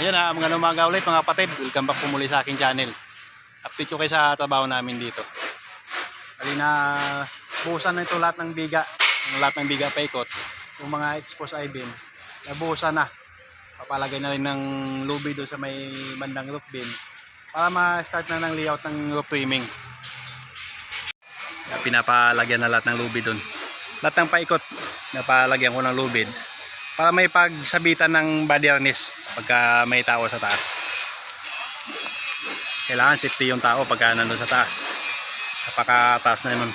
Ayun ha, mga umaga ulit mga kapatid. Welcome back po muli sa aking channel. Update ko kayo sa trabaho namin dito.Ali na buhusan na ito lahat ng biga. Lahat ng biga paikot. Yung mga exposed I-beam, nabuhusan na. Papalagay na rin ng lubi doon sa may bandang roof beam para ma-start na ng layout ng roof trimming. Pinapalagyan na lahat ng lubid doon. Lahat ng paikot, napalagyan ko ng lubid para may pagsabitan ng body harness pagka may tao sa taas. Kailangan safety yung tao pagka nandun sa taas. Napakataas na naman.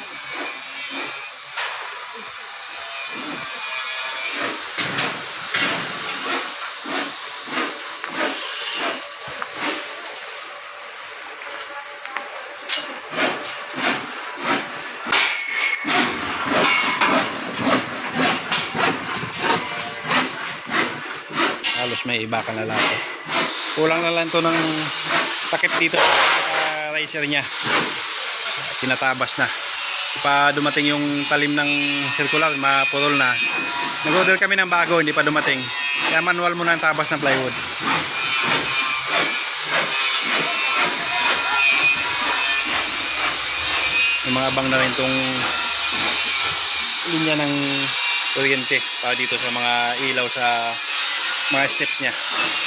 halos may iba ka kulang na lang to ng takip dito sa riser niya. Tinatabas na. Pa dumating yung talim ng circular mapurol na. Nag-order kami ng bago hindi pa dumating. Kaya manual muna ang tabas ng plywood. Yung mga bang na rin tong linya ng kuryente para dito sa mga ilaw sa mga steps niya.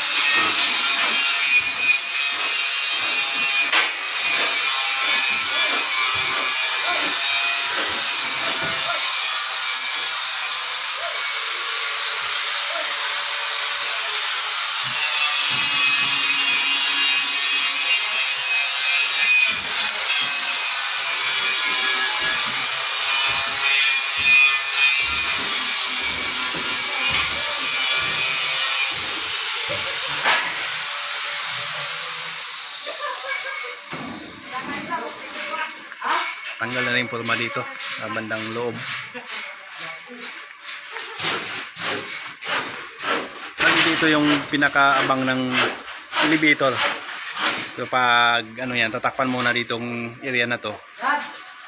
Tanggal na rin yung dito sa bandang loob. Dito yung pinakaabang ng elevator. So pag ano yan, tatakpan muna ditong area na to.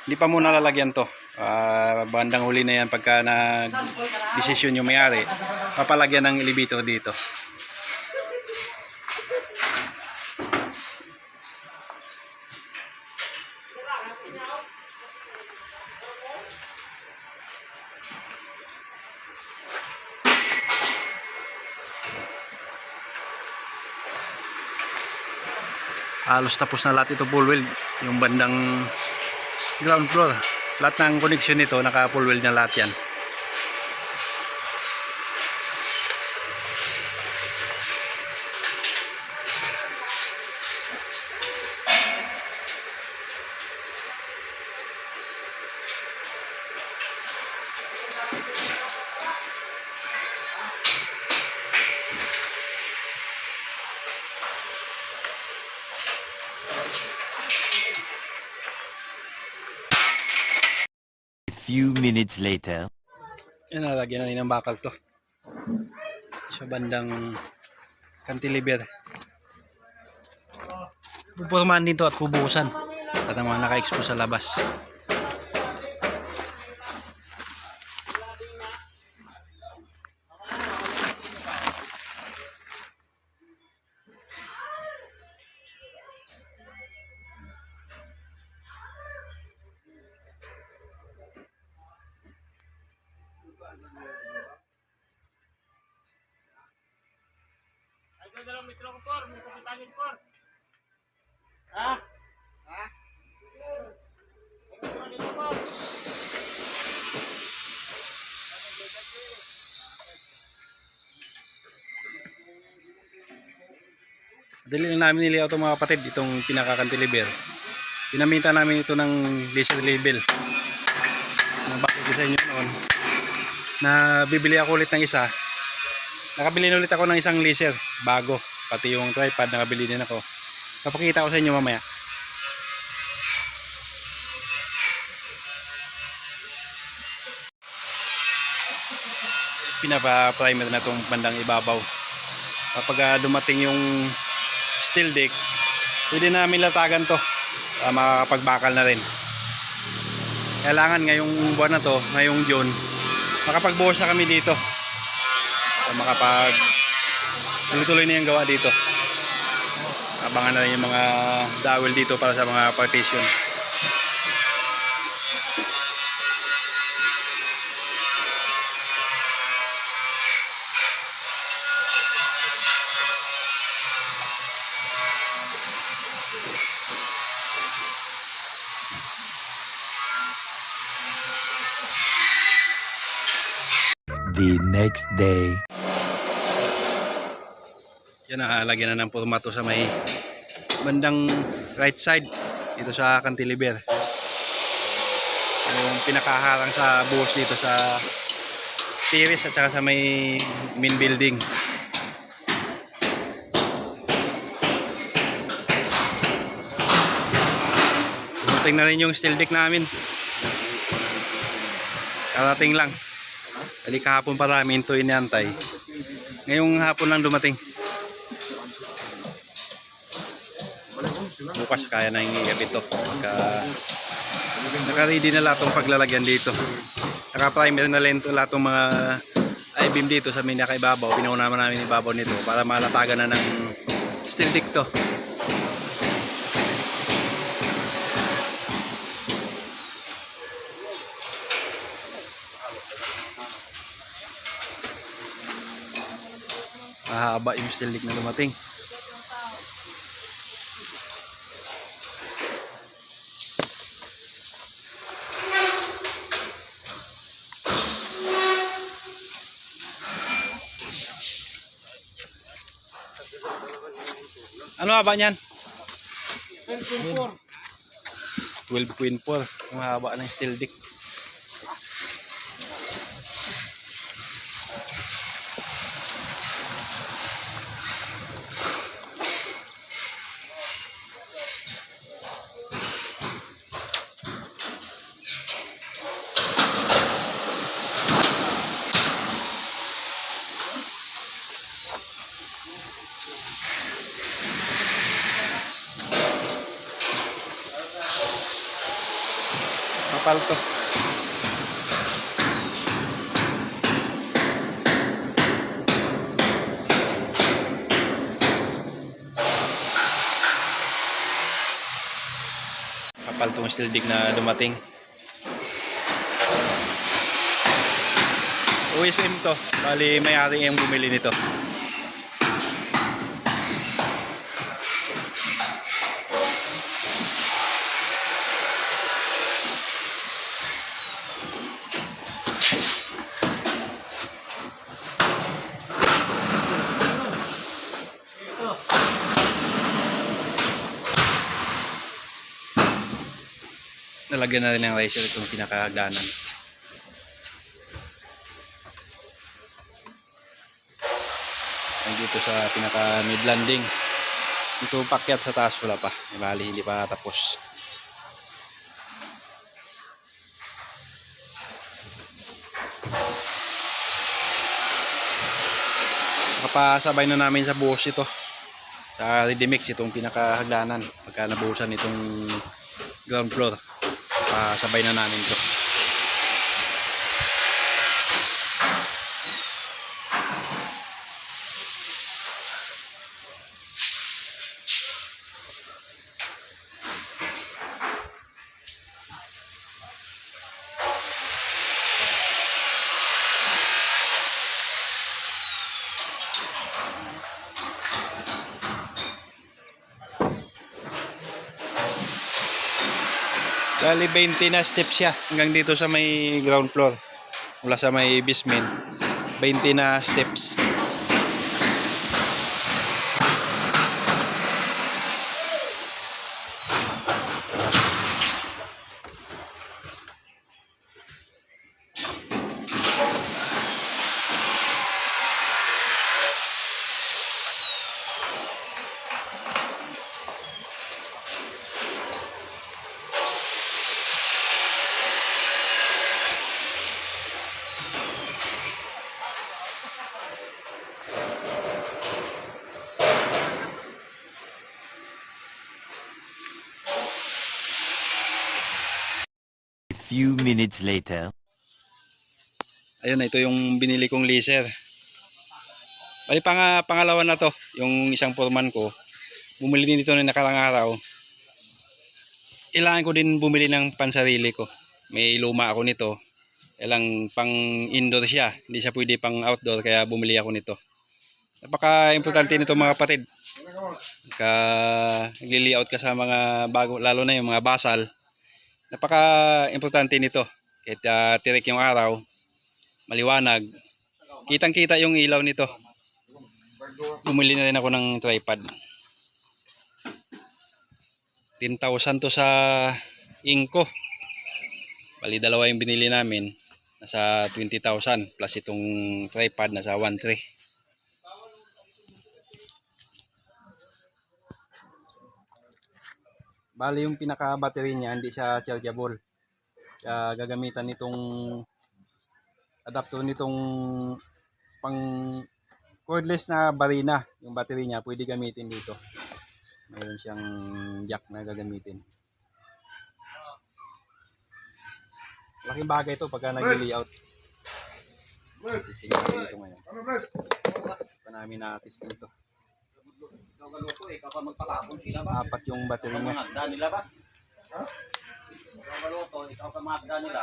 Hindi pa muna lalagyan to. Ah, bandang huli na yan pagka nag-desisyon yung may-ari, papalagyan ng elevator dito. Halos tapos na lahat ito full weld yung bandang ground floor. Lahat ng connection nito naka full weld na lahat yan few minutes later. yan nalagyan na rin ng bakal to. Sa bandang cantilever. Pupurmahan din to at pubuhusan. At ang mga naka-expose sa labas Ay, ito dalawang metro ko, por. May kapitangin, por. Ha? Ha? Ay, metro dito, por. Dali na namin niliyaw ito mga kapatid, itong pinaka-cantilever. Pinamita namin ito ng laser label. Nabati ko sa inyo noon. Na bibili ako ulit ng isa. Nakabili na ulit ako ng isang laser bago. Pati yung tripod nakabili din ako. Papakita ko sa inyo mamaya. Pinapa-primer na itong bandang ibabaw kapag ah, dumating yung steel deck pwede namin latagan to para makakapagbakal na rin kailangan ngayong buwan na to ngayong June makapagbuhos na kami dito para makapag Tuloy-tuloy na yung gawa dito. Abangan na rin yung mga dowel dito para sa mga partition. The next day. Yan nakalagyan na ng formato sa may bandang right side dito sa cantilever. Yung pinakaharang sa buhos dito sa terrace at saka sa may main building. Dumating na rin yung steel deck namin. Karating lang. Bali kahapon pa namin ito inantay. Ngayong hapon lang dumating. Bukas kaya na yung iikabit ito. Naka, naka-ready na lahat ng paglalagyan dito. Naka-primer na rin ito lahat ng mga I-beam dito sa may nakaibabaw. Pinauna naman namin ibabaw nito para malatagan na ng steel dick to. Mahaba yung steel dick na dumating. Ano haba niyan? 12 queen 4. Ang haba ng steel dick. Kapal to. Kapal tong steel dig na dumating. OSM to. Bali may-ari yung bumili nito. Nalagyan na rin ng riser itong pinakahagdanan. Dito sa pinaka mid landing. Ito pakyat sa taas wala pa. Bali hindi pa tapos. Kapasabay na namin sa buhos ito. Sa ready mix itong pinakahagdanan. Pagka nabuhusan itong ground floor. Pasabay na namin to. Bali 20 na steps siya hanggang dito sa may ground floor. Mula sa may basement. 20 na steps. A few minutes later. Ayun, ito yung binili kong laser. Bali, pang, pangalawa na to, yung isang foreman ko, bumili din dito ng nakarang araw. Kailangan ko din bumili ng pansarili ko. May luma ako nito. Kailang pang indoor siya, hindi siya pwede pang outdoor, kaya bumili ako nito. Napaka-importante nito mga kapatid. Ka nagli-layout ka sa mga bago, lalo na yung mga basal. Napaka-importante nito. Kahit ah, tirik yung araw, maliwanag, kitang-kita yung ilaw nito. Bumili na rin ako ng tripod. 10,000 to sa Inco. Bali dalawa yung binili namin. Nasa 20,000 plus itong tripod nasa 1.3. Bali yung pinaka battery niya hindi siya chargeable. Kaya gagamitan nitong adapter nitong pang cordless na barina. Yung battery niya pwede gamitin dito. Mayroon siyang jack na gagamitin. Laking bagay to pagka nag-layout. Tising namin dito ngayon. Pa namin na-test dito. Apat yung battery niya. Magda nila ba? Ha? Ikaw ka magda nila.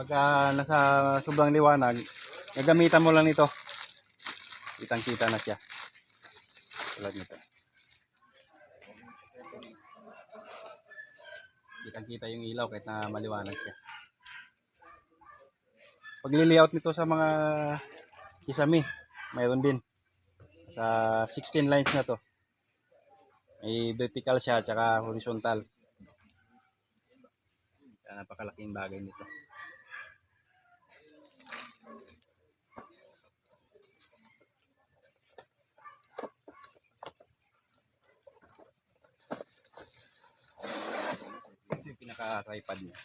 pagka nasa sobrang liwanag, gagamitan mo lang nito. Kitang-kita na siya. Tulad nito. Kitang-kita yung ilaw kahit na maliwanag siya. Pag layout nito sa mga kisame, mayroon din. Sa 16 lines na to. May vertical siya tsaka horizontal. Kaya napakalaking bagay nito. Ito yung pinaka-tripod niya.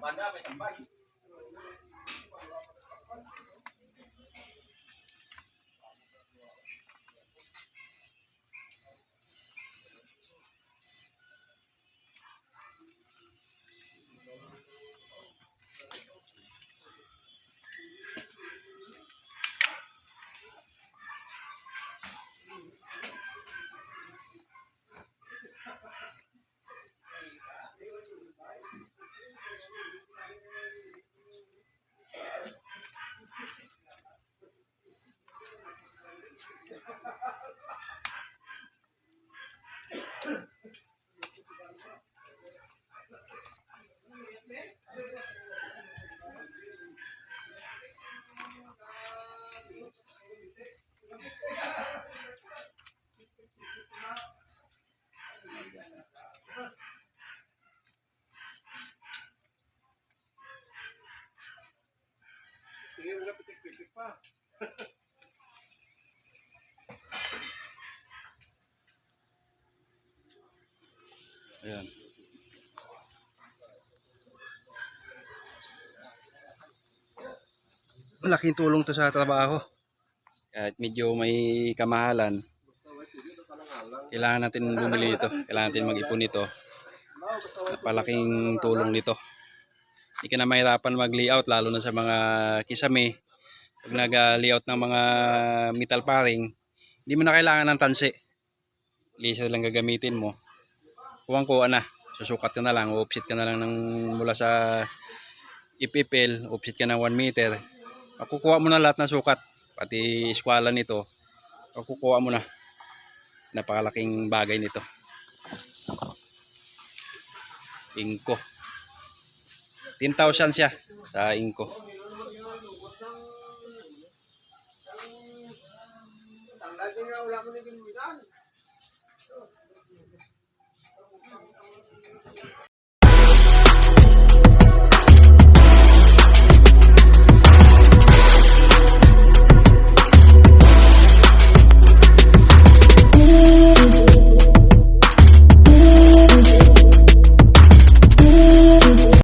Mandame en Magic. Ayan. Malaking tulong to sa trabaho. Kahit medyo may kamahalan, kailangan natin bumili ito. Kailangan natin mag-ipon nito. Napalaking tulong nito. Hindi ka na mahirapan mag-layout lalo na sa mga kisame. Pag nag-layout ng mga metal paring, hindi mo na kailangan ng tansi. Laser lang gagamitin mo. Kuwang-kuha na. Susukat ka na lang, offset ka na lang ng mula sa ipipil, offset ka ng 1 meter. Makukuha mo na lahat ng sukat, pati eskwala nito. Makukuha mo na. Napakalaking bagay nito. Inko. 10,000 siya sa Inko. Tanggal din nga, wala mo na ginuwitan.